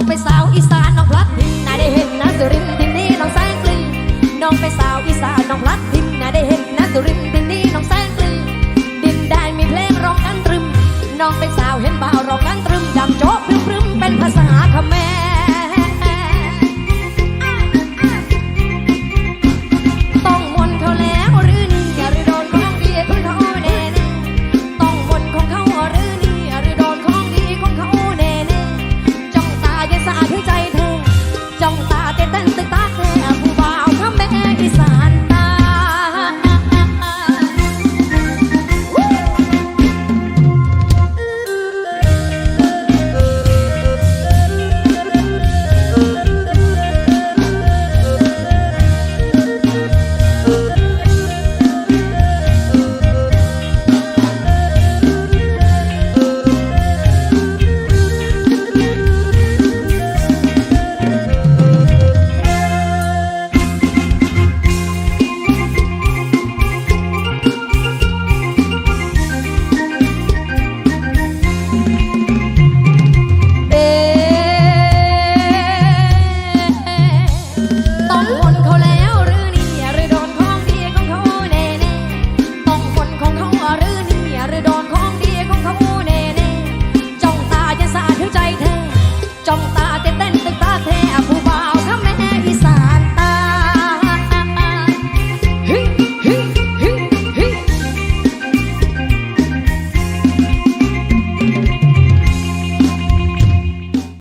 องไปสาวอีสานน้องพลัดทิมน่าได้เห็นนะสุรินที่นี่น้องแสงกลิ่นน้องไปสาวอีสานน้องพลัดทิมน่าได้เห็นนะสุริน